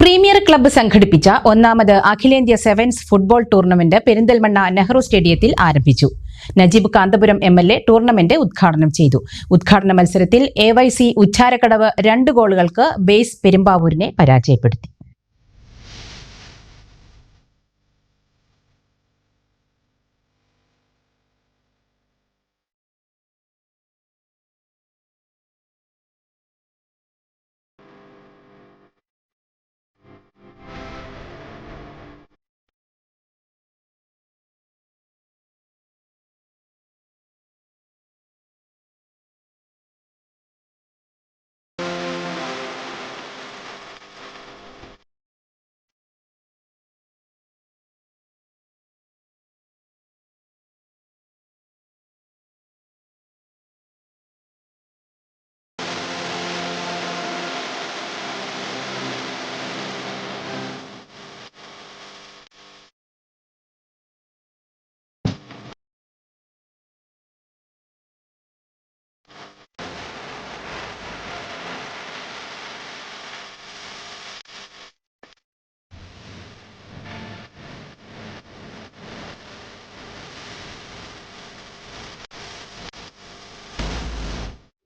Premier club സംഘടിപ്പിച്ച ഒന്നാമത് അഖിലേന്ത്യാ sevens football tournament Perinthalmanna Nehru സ്റ്റേഡിയത്തിൽ ആരംഭിച്ചു. Najeeb Kanthapuram M L A tournament ഉദ്ഘാടനം ചെയ്തു. ഉദ്ഘാടന മത്സരത്തിൽ എ വൈ സി ഉച്ചാരക്കടവ് രണ്ട് ഗോളുകൾക്ക് ബേസ് പെരുമ്പാവൂരിനെ പരാജയപ്പെടുത്തി.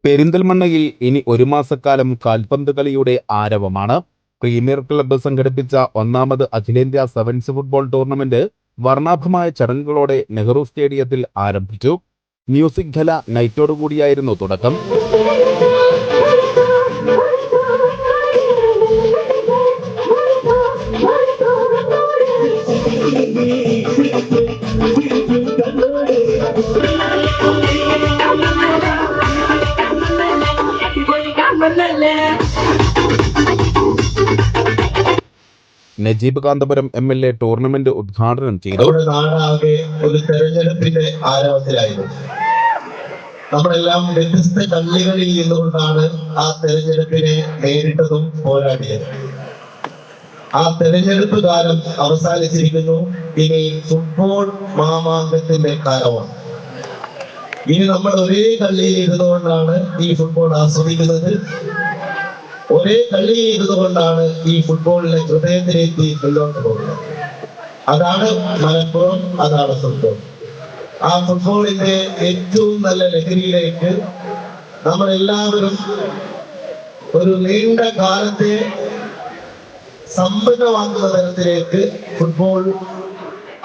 പെരിന്തൽമണ്ണയിൽ ഇനി ഒരു മാസക്കാലം കാൽപന്ത് കളിയുടെ ആരവമാണ്. പ്രീമിയർ ക്ലബ്ബ് സംഘടിപ്പിച്ച ഒന്നാമത് അഖിലേന്ത്യാ സെവൻസ് ഫുട്ബോൾ ടൂർണമെന്റ് വർണാഭമായ ചടങ്ങുകളോടെ നെഹ്റു സ്റ്റേഡിയത്തിൽ ആരംഭിച്ചു. മ്യൂസിക് ഖല നൈറ്റോടുകൂടിയായിരുന്നു തുടക്കം. Najeeb Kanthapuram M L A tournament ഉദ്ഘാടനം ചെയ്തു. നമ്മളെല്ലാം വ്യത്യസ്ത കള്ളികളിൽ നിന്നുകൊണ്ടാണ് ആ തെരഞ്ഞെടുപ്പിനെ നേരിട്ടതും പോരാടിയത്. ആ തെരഞ്ഞെടുപ്പ് കാലം അവസാനിച്ചിരിക്കുന്നു. ഇനി ഫുട്ബോൾ മഹാമാർഗത്തിന്റെ കാലമാണ്. ഇനി നമ്മൾ ഒരേ കള്ളിയിൽ ഇരുന്നുകൊണ്ടാണ് ഈ ഫുട്ബോൾ ആസ്വദിക്കുന്നത്. ഒരേ കള്ളി ചെയ്തതുകൊണ്ടാണ് ഈ ഫുട്ബോളിലെ ഹൃദയത്തിലേക്ക് മുന്നോട്ട് പോകുന്നത്. അതാണ് മലപ്പുറം അതാണ് ഫുട്ബോൾ ആ ഫുട്ബോളിന്റെ ഏറ്റവും നല്ല ലഹരിയിലേക്ക് നമ്മൾ എല്ലാവരും ഒരു നീണ്ട കാലത്തെ സമ്പന്നമാക്കുന്ന തരത്തിലേക്ക് ഫുട്ബോൾ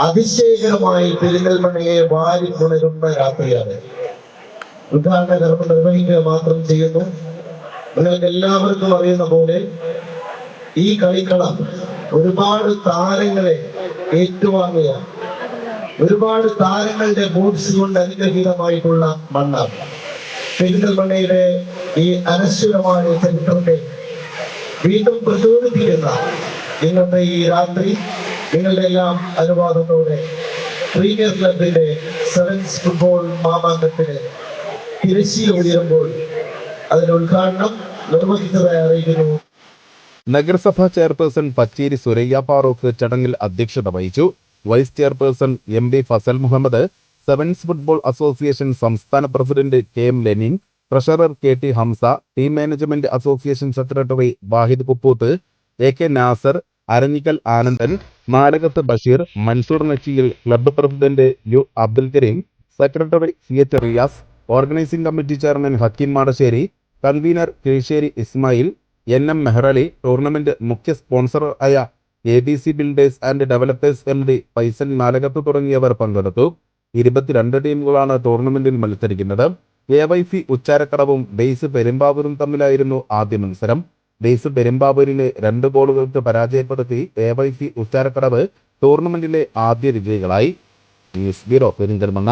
അതിശയകരമായി പെരിന്തൽമണ്ണയെ വാരിപ്പുണരുന്ന രാത്രിയാണ്. ഉദ്ഘാടന കർമ്മം നിർവഹിക്കുക മാത്രം ചെയ്യുന്നു. നിങ്ങൾക്ക് എല്ലാവർക്കും അറിയുന്ന പോലെ ഈ കളിക്കളം ഒരുപാട് താരങ്ങളെ ഏറ്റുവാങ്ങിയ ഒരുപാട് താരങ്ങളുടെ ബൂട്ട്സ് കൊണ്ട് അനുഗ്രഹീതമായിട്ടുള്ള മണ്ണാണ്. പെരിന്തൽമണ്ണയുടെ ഈ അനശ്വരമായ ചരിത്രത്തെ വീണ്ടും പ്രചോദിപ്പിക്കുന്ന ഇന്നത്തെ ഈ രാത്രി. നിങ്ങളുടെ എല്ലാം അനുവാദത്തോടെ പ്രീമിയർ ക്ലബിന്റെ സെവൻസ് ഫുട്ബോൾ മാമാങ്കത്തിന് തിരശ്ശീല ഉയരുമ്പോൾ അതിന്റെ ഉദ്ഘാടനം നിർവഹിച്ചതായി അറിയിക്കുന്നു. നഗരസഭാ ചെയർപേഴ്സൺ പച്ചേരി സുരയ്യ ഫാറൂഖ് ചടങ്ങിൽ അധ്യക്ഷത വഹിച്ചു. Vice chairperson M B Fasal Muhammad sevens football association സംസ്ഥാന president K M Lenin treasurer K T Hamza team management association secretary Wahid Kupputh A K Nasar Aranjikkal Anandan Nalakath Basheer Mansoor Nachiyil club president U Abdul Kareem secretary C H Riyas organising committee chairman Hakeem Madasseri convener Kizhisseri Ismail N M Mehrali tournament മുഖ്യ sponsor ആയ A B C builders and developers M D Paisan Nalakath തുടങ്ങിയവർ പങ്കെടുത്തു. ഇരുപത്തിരണ്ട് ടീമുകളാണ് ടൂർണമെന്റിൽ മത്സരിക്കുന്നത്. A Y C ഉച്ചാരക്കടവും base പെരുമ്പാവൂരും തമ്മിലായിരുന്നു ആദ്യ മത്സരം. ബേസ് പെരുമ്പാവൂരിനെ രണ്ട് ഗോളുകൾക്ക് പരാജയപ്പെടുത്തി എ ഉച്ചാരക്കടവ് ടൂർണമെന്റിലെ ആദ്യ വിജയികളായി. News bureau Perinthalmanna.